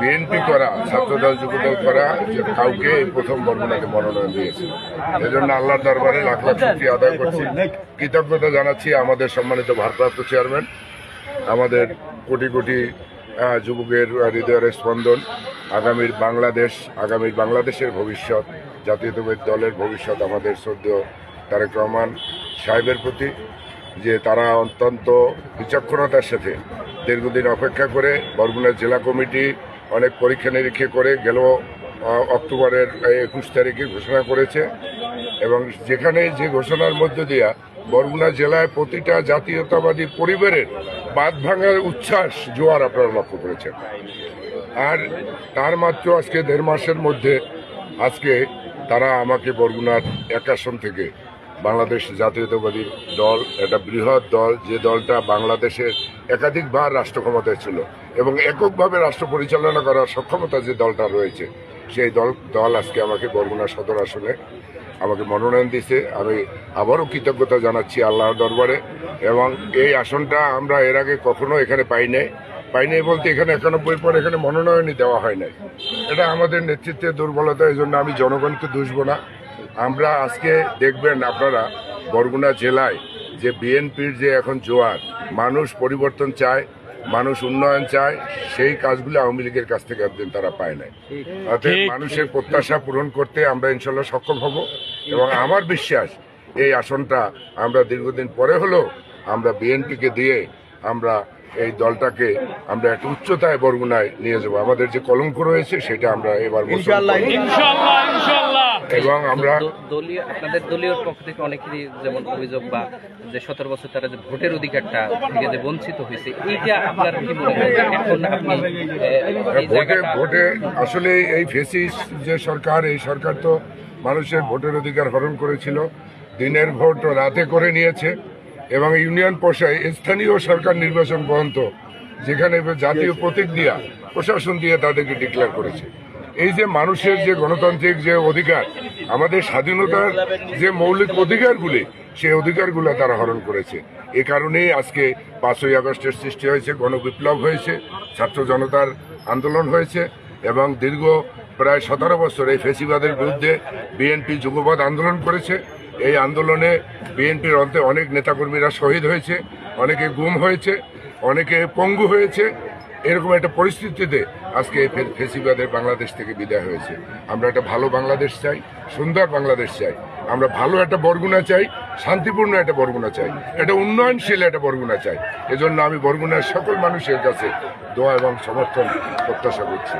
BNP করা, ছাত্রদল যুবদল করা, যে কাউকে এই প্রথম বর্ণনাকে মনোনয়ন দিয়েছে। এজন্য আল্লাহর দরবারে লাখ লাখ শুক্রিয়া আদায় করছি। কৃতজ্ঞতা জানাচ্ছি আমাদের সম্মানিত ভারপ্রাপ্ত চেয়ারম্যান, আমাদের কোটি কোটি যুবকের হৃদয়ের স্পন্দন, আগামীর বাংলাদেশ, আগামীর বাংলাদেশের ভবিষ্যৎ, জাতীয়তাবাদী দলের ভবিষ্যৎ আমাদের শ্রদ্ধেয় তারেক রহমান সাহেবের প্রতি, যে তারা অত্যন্ত বিচক্ষণতার সাথে দীর্ঘদিন অপেক্ষা করে বরগুনা জেলা কমিটি অনেক পরীক্ষা নিরীক্ষা করে গেল অক্টোবরের একুশ তারিখে ঘোষণা করেছে এবং যেখানে যে ঘোষণার মধ্য দিয়া বরগুনা জেলায় প্রতিটা জাতীয়তাবাদী পরিবারের বাদ ভাঙার উচ্ছ্বাস জোয়ার আপনারা লক্ষ্য করেছেন। আর তার মাত্র আজকে দেড় মাসের মধ্যে আজকে তারা আমাকে বরগুনার এক আসন থেকে বাংলাদেশ জাতীয়তাবাদী দল, একটা বৃহৎ দল, যে দলটা বাংলাদেশের একাধিকবার রাষ্ট্র ক্ষমতায় ছিল এবং এককভাবে রাষ্ট্র পরিচালনা করার সক্ষমতা যে দলটা রয়েছে, সেই দল দল আজকে আমাকে বরগুনা সদর আসনে আমাকে মনোনয়ন দিয়েছে। আমি আবারও কৃতজ্ঞতা জানাচ্ছি আল্লাহর দরবারে এবং এই আসনটা আমরা এর আগে কখনো এখানে পাই নাই। পাই নাই বলতে এখানে একানব্বই পর এখানে মনোনয়নই দেওয়া হয় নাই। এটা আমাদের নেতৃত্বের দুর্বলতা এই জন্য আমি জনগণকে দুষবো না। আমরা আজকে দেখবেন আপনারা বরগুনা জেলায় যে বিএনপির যে এখন জোয়ার মানুষ পরিবর্তন চায় মানুষ উন্নয়ন চায় সেই কাজগুলো আওয়ামী লীগের কাছ থেকে একদিন তারা পায় নাই। অতএব মানুষের প্রত্যাশা পূরণ করতে আমরা ইনশাল্লাহ সক্ষম হব এবং আমার বিশ্বাস এই আসনটা আমরা দীর্ঘদিন পরে হলেও আমরা বিএনপিকে দিয়ে আমরা এই দলটাকে আমরা একটা উচ্চতায় বরগুনায় নিয়ে যাব। আমাদের যে কলঙ্ক রয়েছে সেটা আমরা এবার এবং আমরা দলীয় আপনাদের দলীয় পক্ষ থেকে অনেকেরই যেমন অভিযোগ বা যে সতেরো বছর তারা যে ভোটের অধিকারটা থেকে যে বঞ্চিত হয়েছে এইটা আপনার কি মনে হয় এখন আপনি ভোটে আসলে এই ফেসিস যে সরকার এই সরকার তো মানুষের ভোটের অধিকার হরণ করেছিল দিনের ভোট রাতে করে নিয়েছে এবং ইউনিয়ন পর্যায়ে স্থানীয় সরকার নির্বাচন পর্যন্ত যেখানে জাতীয় প্রতীক দিয়া প্রশাসন দিয়ে তাদেরকে ডিক্লেয়ার করেছে। এই যে মানুষের যে গণতান্ত্রিক যে অধিকার, আমাদের স্বাধীনতার যে মৌলিক অধিকারগুলি, সেই অধিকারগুলো তারা হরণ করেছে। এ কারণেই আজকে পাঁচই আগস্টের সৃষ্টি হয়েছে, গণবিপ্লব হয়েছে, ছাত্র জনতার আন্দোলন হয়েছে এবং দীর্ঘ প্রায় সতেরো বছর এই ফেসিবাদের বিরুদ্ধে বিএনপি যুগপৎ আন্দোলন করেছে। এই আন্দোলনে বিএনপির অন্তে অনেক নেতাকর্মীরা শহীদ হয়েছে, অনেকে গুম হয়েছে, অনেকে পঙ্গু হয়েছে। এরকম একটা পরিস্থিতিতে আজকে ফেসিবাদের বাংলাদেশ থেকে বিদায় হয়েছে। আমরা একটা ভালো বাংলাদেশ চাই, সুন্দর বাংলাদেশ চাই। আমরা ভালো একটা বরগুনা চাই, শান্তিপূর্ণ একটা বরগুনা চাই। একটা উন্নয়নশীল একটা বরগুনা চাই। এজন্য আমি বরগুনার সকল মানুষের কাছে দোয়া এবং সমর্থন প্রত্যাশা করছি।